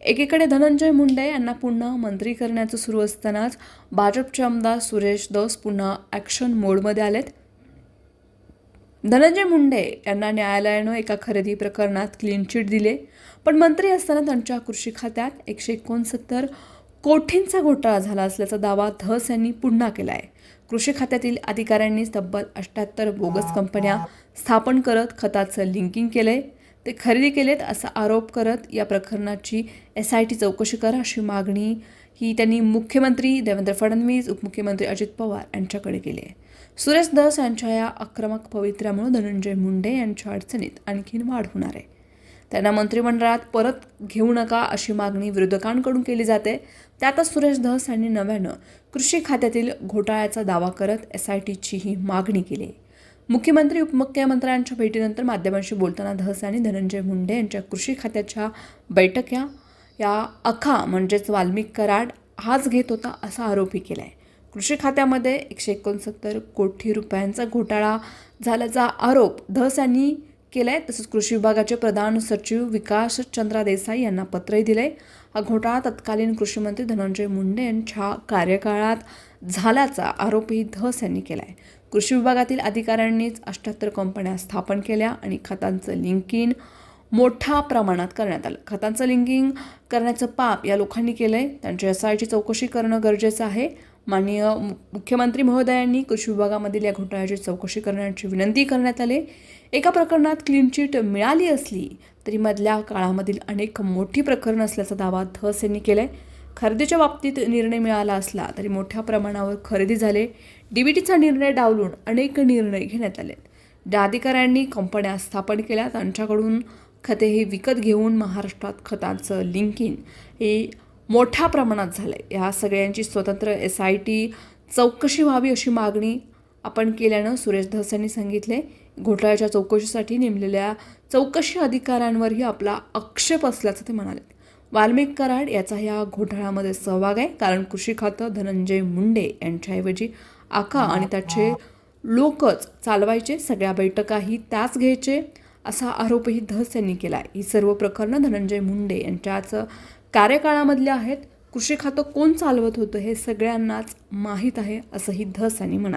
एकीकडे धनंजय मुंडे यांना पुन्हा मंत्री करण्याचं सुरू असतानाच भाजपचे आमदार सुरेश दस पुन्हा ॲक्शन मोडमध्ये आलेत. धनंजय मुंडे यांना न्यायालयानं एका खरेदी प्रकरणात क्लीन चिट दिले. पण मंत्री असताना त्यांच्या कृषी खात्यात एकशे एकोणसत्तर कोटींचा घोटाळा झाला असल्याचा दावा धस यांनी पुन्हा केला आहे कृषी खात्यातील अधिकाऱ्यांनी तब्बल अठ्ठ्याहत्तर बोगस कंपन्या स्थापन करत खताचं लिंकिंग केलंय. ते खरेदी केलेत असा आरोप करत या प्रकरणाची एस आय टी चौकशी करा अशी मागणी ही त्यांनी मुख्यमंत्री देवेंद्र फडणवीस उपमुख्यमंत्री अजित पवार यांच्याकडे केली आहे. सुरेश दस यांच्या या आक्रमक पवित्र्यामुळे धनंजय मुंडे यांच्या अडचणीत आणखीन वाढ होणार आहे. त्यांना मंत्रिमंडळात परत घेऊ नका अशी मागणी विरोधकांकडून केली जाते. त्यातच सुरेश धस यांनी नव्यानं कृषी खात्यातील घोटाळ्याचा दावा करत एस आय टीची ही मागणी केली. आहे. मुख्यमंत्री उपमुख्यमंत्र्यांच्या भेटीनंतर माध्यमांशी बोलताना धस यांनी धनंजय मुंडे यांच्या कृषी खात्याच्या बैठक्या या अखा म्हणजेच वाल्मिक कराड हाच घेत होता असा आरोपही केला आहे कृषी खात्यामध्ये एकशे एकोणसत्तर कोटी रुपयांचा घोटाळा झाल्याचा आरोप धस यांनी केला आहे तसंच कृषी विभागाचे प्रधान सचिव विकास चंद्रा देसाई यांना पत्रही दिलं आहे हा घोटाळा तत्कालीन कृषीमंत्री धनंजय मुंडे यांच्या कार्यकाळात झाल्याचा आरोपही धस यांनी केला आहे कृषी विभागातील अधिकाऱ्यांनीच अष्ट्याहत्तर कंपन्या स्थापन केल्या आणि खतांचं लिंकिंग मोठ्या प्रमाणात करण्यात आलं. खतांचं लिंकिंग करण्याचं पाप या लोकांनी केलं आहे त्यांच्या एस आयची चौकशी करणं गरजेचं आहे. माननीय मुख्यमंत्री महोदयांनी कृषी विभागामधील या घोटाळ्याची चौकशी करण्याची विनंती करण्यात आली. एका प्रकरणात क्लीन चिट मिळाली असली तरी मधल्या काळामधील अनेक मोठी प्रकरणं असल्याचा दावा धस यांनी केला आहे खरेदीच्या बाबतीत निर्णय मिळाला असला तरी मोठ्या प्रमाणावर खरेदी झाले. डीबीटीचा निर्णय डावलून अनेक निर्णय घेण्यात आले. ज्या अधिकाऱ्यांनी कंपन्या स्थापन केल्या. त्यांच्याकडून खते हे विकत घेऊन महाराष्ट्रात खतांचं लिंकिंग हे मोठ्या प्रमाणात झालं आहे ह्या सगळ्यांची स्वतंत्र एस आय टी चौकशी व्हावी अशी मागणी आपण केल्यानं सुरेश धस यांनी सांगितले. घोटाळ्याच्या चौकशीसाठी नेमलेल्या चौकशी अधिकाऱ्यांवरही आपला आक्षेप असल्याचं ते म्हणाले. वाल्मिक कराड याचा या घोटाळ्यामध्ये सहभाग आहे. कारण कृषी खातं धनंजय मुंडे यांच्याऐवजी आका आणि त्याचे लोकच चालवायचे. सगळ्या बैठकाही त्याच घ्यायचे असा आरोपही धस यांनी केला आहे ही सर्व प्रकरणं धनंजय मुंडे यांच्याच कार्यकाळामधल्या आहेत. कृषी खातं कोण चालवत होतं हे सगळ्यांनाच माहीत आहे असंही धस यांनी म्हणाले.